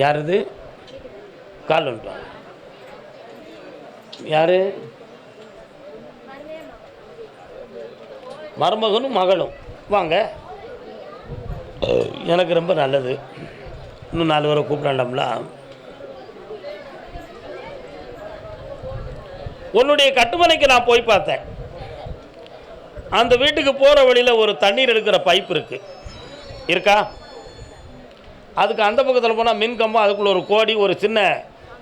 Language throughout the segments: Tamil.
யார் இது கால் வந்துட்டாங்க யார்? மருமகனும் மகளும். வாங்க. எனக்கு ரொம்ப நல்லது. இன்னும் நாலு பேரை கூப்பிடாண்டோம்ல உன்னுடைய கட்டுமனைக்கு நான் போய் பார்த்தேன். அந்த வீட்டுக்கு போகிற வழியில் ஒரு தண்ணீர் எடுக்கிற பைப் இருக்குது இருக்கா? அதுக்கு அந்த பக்கத்தில் போனால் மின் கம்பம் அதுக்குள்ளே ஒரு கோடி ஒரு சின்ன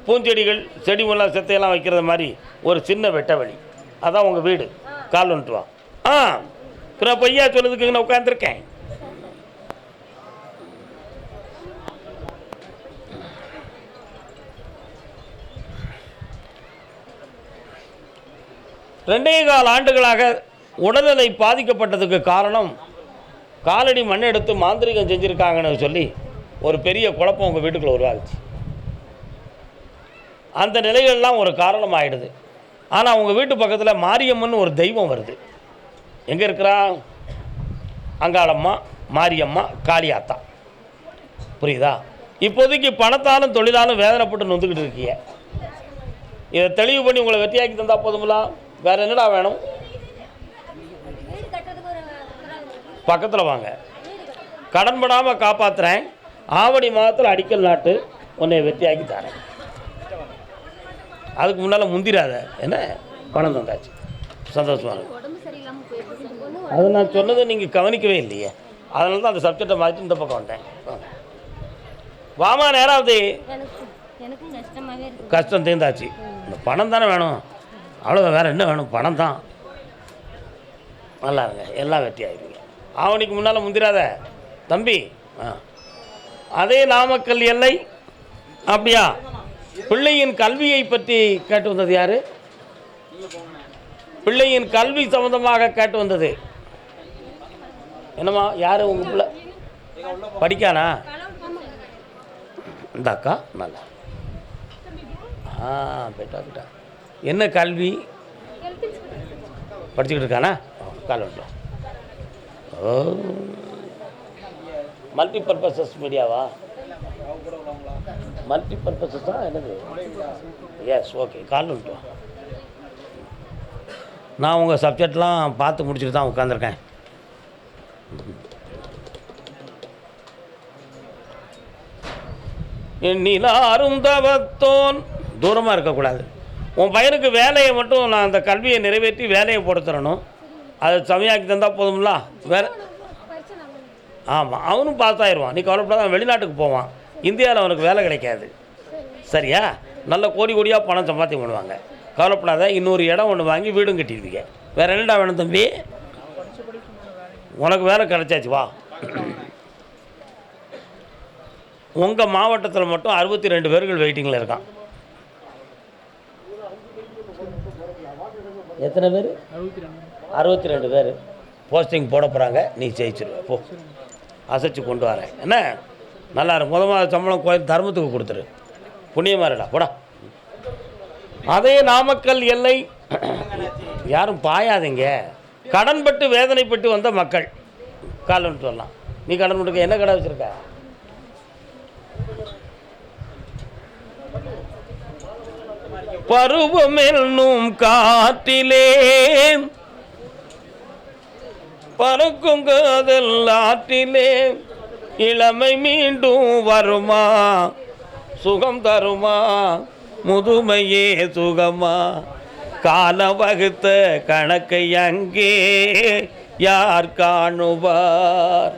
பூஞ்செடிகள் செடி முல்லாம் செத்தையெல்லாம் வைக்கிறது மாதிரி ஒரு சின்ன வெட்ட வழி. அதான் உங்கள் வீடு. கால் வந்துட்டு ஆ பிற பொய்யா சொல்லுறதுக்கு நான் உட்காந்துருக்கேன் ரெண்டே கால் ஆண்டுகளாக உடல்நிலை பாதிக்கப்பட்டதுக்கு காரணம் காலடி மண் எடுத்து மாந்திரிகம் செஞ்சுருக்காங்கன்னு சொல்லி ஒரு பெரிய குழப்பம் உங்கள் வீட்டுக்குள்ளே உருவாகுச்சு. அந்த நிலைகள்லாம் ஒரு காரணம் ஆகிடுது ஆனால் உங்கள் வீட்டு பக்கத்தில் மாரியம்மன் ஒரு தெய்வம் வருது. எங்கே இருக்கிறா? அங்காளம்மா மாரியம்மா காளியாத்தா. புரியுதா? இப்போதைக்கு பணத்தாலும் தொழிலாலும் வேதனைப்பட்டு நொந்துக்கிட்டு இருக்கீங்க. இதை தெளிவு பண்ணி உங்களை வெற்றியாக்கி தந்தா போதுங்களா? வேற என்னடா வேணும்? பக்கத்தில் வாங்க. கடன் படாமல் காப்பாற்றுறேன் ஆவணி மாதத்தில் அடிக்கல் நாட்டு உன்னை வெற்றியாக்கி தரேன். அதுக்கு முன்னால் முந்திராத. என்ன? பணம் தந்தாச்சு. சந்தோஷமாக இருக்கும் அது நான் சொன்னதை நீங்கள் கவனிக்கவே இல்லையே. அதனால தான் அந்த சப்ஜெக்டை மாற்றி இந்த பக்கம் வந்தேன். வாமா நேராவது. கஷ்டம் தீர்ந்தாச்சு. இந்த பணம் தானே வேணும். அவ்வளோதான் வேறு என்ன வேணும்? பணம் தான். நல்லா இருங்க. எல்லாம் வெற்றி ஆயிருங்க ஆவணிக்கு முன்னால் முந்திராத. தம்பி ஆ. அதே நாமக்கல் எல்லை. அப்படியா? பிள்ளையின் கல்வியை பற்றி கேட்டு வந்தது யாரு? பிள்ளையின் கல்வி சம்பந்தமாக கேட்டு வந்தது. என்னம்மா யார் உங்கள் பிள்ளை? படிக்கானா? இந்த அக்கா நல்லா. ஆ பெட்டா பெட்டா. என்ன கல்வி? படிச்சுக்கிட்டு இருக்கானா? கால் ஓ. மல்டி பர்பஸஸ் மீடியாவா? மல்டி பர்பஸஸா என்னது? எஸ் ஓகே கால் வந்துட்டோம் நான் உங்கள் சப்ஜெக்ட்லாம் பார்த்து முடிச்சுட்டு தான் உட்காந்துருக்கேன் நிலாரும் தவத்தோன் தூரமாக இருக்கக்கூடாது. உன் பையனுக்கு வேலையை மட்டும் நான் அந்த கல்வியை நிறைவேற்றி வேலையை போட்டு தரணும். அது சமயாக்கி தந்தால் போதும்ல? வேலை ஆமாம் அவனும் பாஸ் ஆயிடுவான் நீ கவலைப்படாத வெளிநாட்டுக்கு போவான். இந்தியாவில் அவனுக்கு வேலை கிடைக்காது. சரியா? நல்ல கோடி கோடியாக பணம் சம்பாத்தி பண்ணுவாங்க. கவலைப்படாத இன்னொரு இடம் ஒன்று வாங்கி வீடும் கட்டிடுவீங்க வேற என்னடா வேணும் தம்பி? உனக்கு வேலை கிடைச்சாச்சு வா. உங்கள் மாவட்டத்தில் மட்டும் அறுபத்தி ரெண்டு பேர்கள் வெயிட்டிங்கில் இருக்கான். எத்தனை பேர்? அறுபத்தி ரெண்டு பேர். போஸ்டிங் போட போகிறாங்க நீ ஜெயிச்சிருவ போ. அசைச்சு கொண்டு வரேன். என்ன? நல்லா இருக்கும் முதமாத சம்பளம் கோயில் தர்மத்துக்கு கொடுத்துரு. புண்ணியமாக இருடா போடா. அதே நாமக்கல் எல்லை யாரும் பாயாதீங்க. கடன்பட்டு வேதனைப்பட்டு வந்த மக்கள். காலன்ட்டு சொல்லலாம் வரலாம். நீ கடன் கொடுக்க என்ன கடை வச்சுருக்க? பருவமென்னும் காத்திலே பறக்கும் காதல் ஆற்றிலே. இளமை மீண்டும் வருமா? சுகம் தருமா? முதுமையே சுகமா? காலம் வகுத்த கணக்கை அங்கே யார் காணுவார்?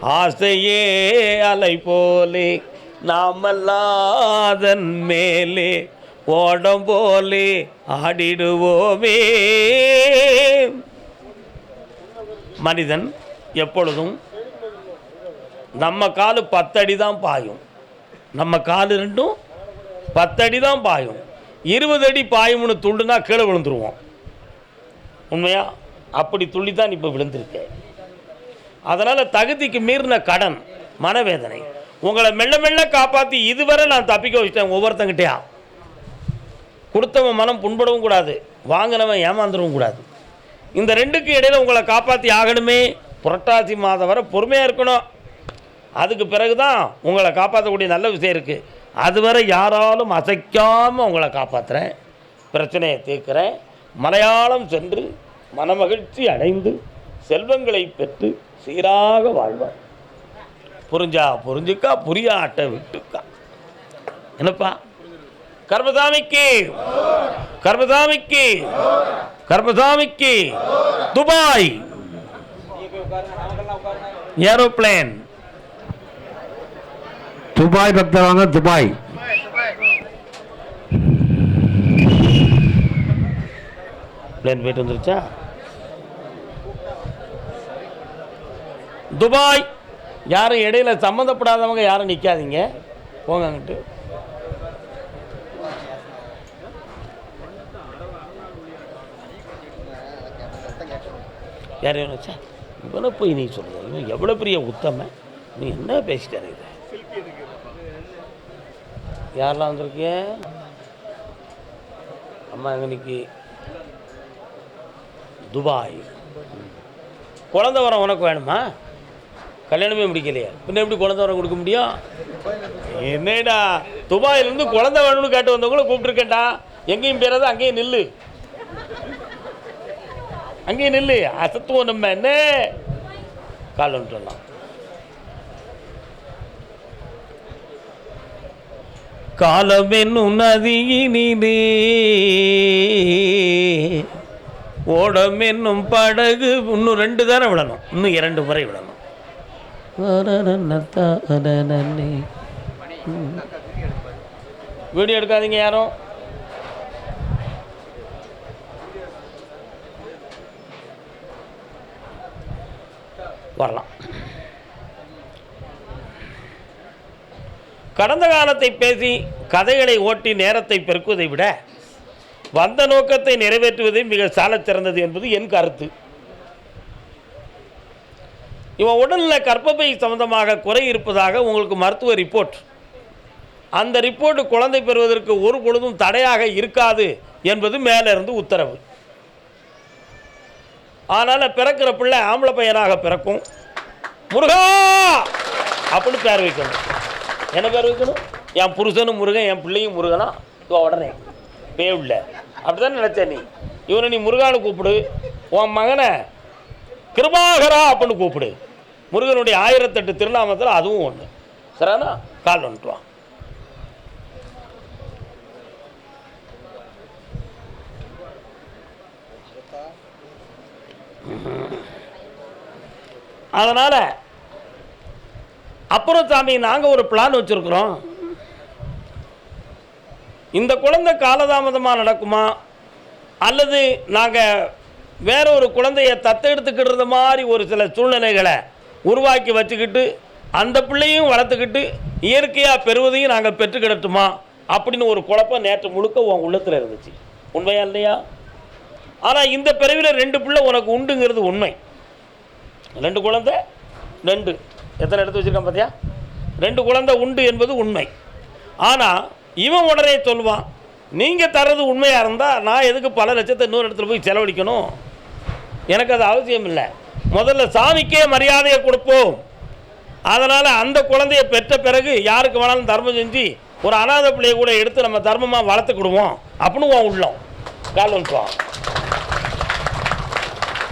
ஆசையே அலை போலே நாமல்லாதன் மேலே. ஓடம் போலே ஆடிடுவோமே. மனிதன் எப்பொழுதும் நம்ம காலு பத்தடி தான் பாயும். நம்ம காலு ரெண்டும் பத்தடி தான் பாயும். இருபது அடி பாயும்னு துண்டுனா கீழே விழுந்துருவோம். உண்மையா? அப்படி துள்ளி தான் இப்போ விழுந்திருக்கு. அதனால் தகுதிக்கு மீறின கடன் மனவேதனை. உங்களை மெல்ல மெல்ல காப்பாற்றி இதுவரை நான் தப்பிக்க வச்சிட்டேன் ஒவ்வொருத்தங்கிட்டயா? கொடுத்தவன் மனம் புண்படவும் கூடாது வாங்கினவன் ஏமாந்துடவும் கூடாது. இந்த ரெண்டுக்கு இடையில் உங்களை காப்பாற்றி ஆகணுமே. புரட்டாசி மாதம் வரை பொறுமையாக இருக்கணும். அதுக்கு பிறகு தான் உங்களை காப்பாற்றக்கூடிய நல்ல விஷயம் இருக்குது அதுவரை யாராலும் அசைக்காமல் உங்களை காப்பாற்றுறேன் பிரச்சனையை தீர்க்கிறேன். மலையாளம் சென்று மனமகிழ்ச்சி அடைந்து செல்வங்களை பெற்று சீராக வாழ்வார். புரிஞ்சா புரிஞ்சுக்கா புரியாட்ட விட்டுக்கா. என்னப்பா? கர்மசாமிக்கு. கர்மசாமிக்கு. கர்மசாமிக்கு. துபாய். ஏரோப்ளேன். துபாய் பக்தர் வாங்க துபாய். பிளேன் போயிட்டு வந்துருச்சா? துபாய். யாரும் இடையில சம்மந்தப்படாதவங்க யாரும் நிற்காதீங்க போங்க யார் வச்சா? இவனை போய் நீ சொல்லுங்க இவன் எவ்வளோ பெரிய உத்தம? நீ என்ன பேசிட்டாரு இது? யாரெல்லாம் வந்திருக்கிய? அம்மா இன்னைக்கு துபாய். குழந்தை வரம் உனக்கு வேணுமா? கல்யாணமே முடிக்கலையா. பின்ன எப்படி குழந்தை வரம் கொடுக்க முடியும்? என்னடா துபாயிலேருந்து குழந்த வேணும்னு கேட்டு வந்தவங்கள கூப்பிட்டுருக்கேன்டா. எங்கேயும் பேராது அங்கேயும் நில்லு. அங்கேயும் நில்லு அசத்துவோம் நம்ம என்ன? காலம் என்னும் நதியினிலே ஓடம் என்னும் படகு இன்னும் ரெண்டு தானே விடணும் இன்னும் இரண்டு முறை விடணும். வீடியோ எடுக்காதீங்க யாரும். வரலாம். கடந்த காலத்தை பேசி கதைகளை ஓட்டி நேரத்தை பெருக்குவதை விட வந்த நோக்கத்தை நிறைவேற்றுவதே மிக சாலச் சிறந்தது என்பது என் கருத்து. இவன் உடலில் கர்ப்பப்பை சம்பந்தமாக குறை இருப்பதாக உங்களுக்கு மருத்துவ ரிப்போர்ட் அந்த ரிப்போர்ட்டு குழந்தை பெறுவதற்கு ஒரு பொழுதும் தடையாக இருக்காது என்பது மேலே இருந்து உத்தரவு. அதனால் பிறக்கிற பிள்ளை ஆம்பளை பையனாக பிறக்கும். முருகா! அப்படின்னு பேர் வைக்கணும். என்ன பேர் வைக்கணும்? என் புருஷனும் முருகன் என் பிள்ளையும் முருகனா? இதோ உடனே. பேவுல அப்படி தான் நினச்ச நீ? இவனை நீ முருகான்னு கூப்பிடு. உன் மகனை கிருபாகரா அப்படின்னு கூப்பிடு. முருகனுடைய ஆயிரத்தெட்டு திருநாமத்தில் அதுவும் ஒன்று சரிண்ணா கால் வந்துட்டுவான் அதனால் அப்புறம் சாமி நாங்கள் ஒரு பிளான் வச்சுருக்குறோம். இந்த குழந்தை காலதாமதமாக நடக்குமா? அல்லது நாங்கள் வேற ஒரு குழந்தைய தத்தெடுத்துக்கிடுறது மாதிரி ஒரு சில சூழ்நிலைகளை உருவாக்கி வச்சுக்கிட்டு அந்த பிள்ளையும் வளர்த்துக்கிட்டு இயற்கையாக பெறுவதையும் நாங்கள் பெற்றுக்கிடட்டுமா? அப்படின்னு ஒரு குழப்பம் நேற்று முழுக்க உன் உள்ளத்தில் இருந்துச்சு. உண்மையா இல்லையா? ஆனால் இந்த பிறவியில் ரெண்டு பிள்ளை உனக்கு உண்டுங்கிறது உண்மை. ரெண்டு குழந்தை ரெண்டு எத்தனை எடுத்து வச்சிருக்கான் பார்த்தியா ரெண்டு குழந்தை உண்டு என்பது உண்மை. ஆனால் இவன் உடனே சொல்லுவான் நீங்கள் தர்றது உண்மையாக இருந்தால் நான் எதுக்கு பல லட்சத்தை இன்னொரு இடத்துல போய் செலவழிக்கணும்? எனக்கு அது அவசியம் இல்லை. முதல்ல சாமிக்கே மரியாதையை கொடுப்போம். அதனால் அந்த குழந்தைய பெற்ற பிறகு யாருக்கு வேணாலும் தர்மம் செஞ்சு ஒரு அனாதை பிள்ளையை கூட எடுத்து நம்ம தர்மமாக வளர்த்துக்கிடுவோம். அப்படின்னு உன் உள்ளம். கால் வந்துட்டுவான்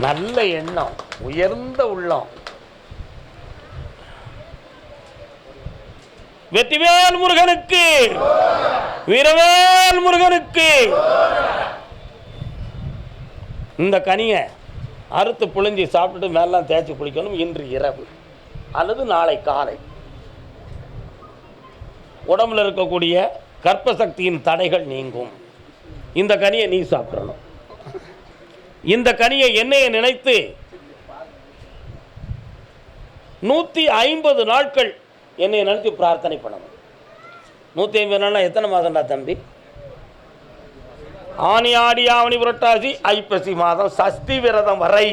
நல்ல எண்ணம் உயர்ந்த உள்ளம். வெற்றிவேல் முருகனுக்கு வீரவேல் முருகனுக்கு. இந்த கனியை அறுத்து புழிஞ்சி சாப்பிட்டுட்டு மேலாம் தேய்ச்சி குளிக்கணும் இன்று இரவு அல்லது நாளை காலை. உடம்புல இருக்கக்கூடிய கற்பசக்தியின் தடைகள் நீங்கும். இந்த கனியை நீ சாப்பிடணும். இந்த கனியை எண்ணெயை நினைத்து நூற்றி ஐம்பது நாட்கள் என்னை நினைத்து பிரார்த்தனை பண்ணணும். நூற்றி ஐம்பது நாள்னா எத்தனை மாதம்டா தம்பி? ஆனி ஆடி ஆவணி புரட்டாசி ஐப்பசி மாதம் சஷ்டி விரதம் வரை.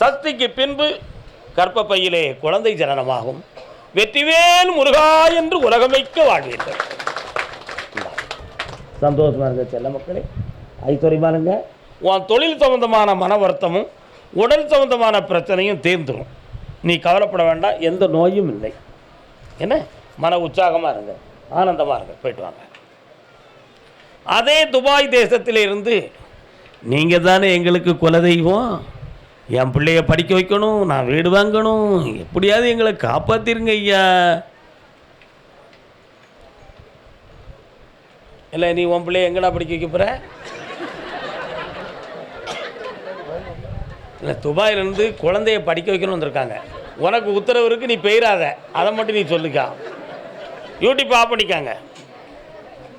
சஷ்டிக்கு பின்பு கற்பப்பையிலே குழந்தை ஜனனமாகும். வெற்றிவேல் முருகா என்று உலகமைக்க வாழ்வீர்கள். சந்தோஷமாக இருங்க செல்ல மக்களே. ஐஸ்வர்யமா இருங்க. உன் தொழில் சம்மந்தமான மன வருத்தமும் உடல் சம்மந்தமான பிரச்சனையும் தீர்ந்துடும் நீ கவலைப்பட வேண்டாம் எந்த நோயும் இல்லை. என்ன? மன உற்சாகமாக இருங்க ஆனந்தமாக இருங்க போயிட்டு வாங்க. அதே துபாய் தேசத்தில் இருந்து நீங்கள் தானே எங்களுக்கு குலதெய்வம். என் பிள்ளைய படிக்க வைக்கணும் நான் வீடு வாங்கணும் எப்படியாவது எங்களை காப்பாற்றிருங்க ஐயா. இல்லை நீ உன் பிள்ளைய எங்கடா படிக்க வைக்க போகிற இல்லை துபாயிலேருந்து குழந்தைய படிக்க வைக்கணும்னு வந்திருக்காங்க. உனக்கு உத்தரவு இருக்குது நீ பெயராத அதை மட்டும் நீ சொல்லிக்கா. யூடியூப் ஆஃப் பண்ணிக்காங்க.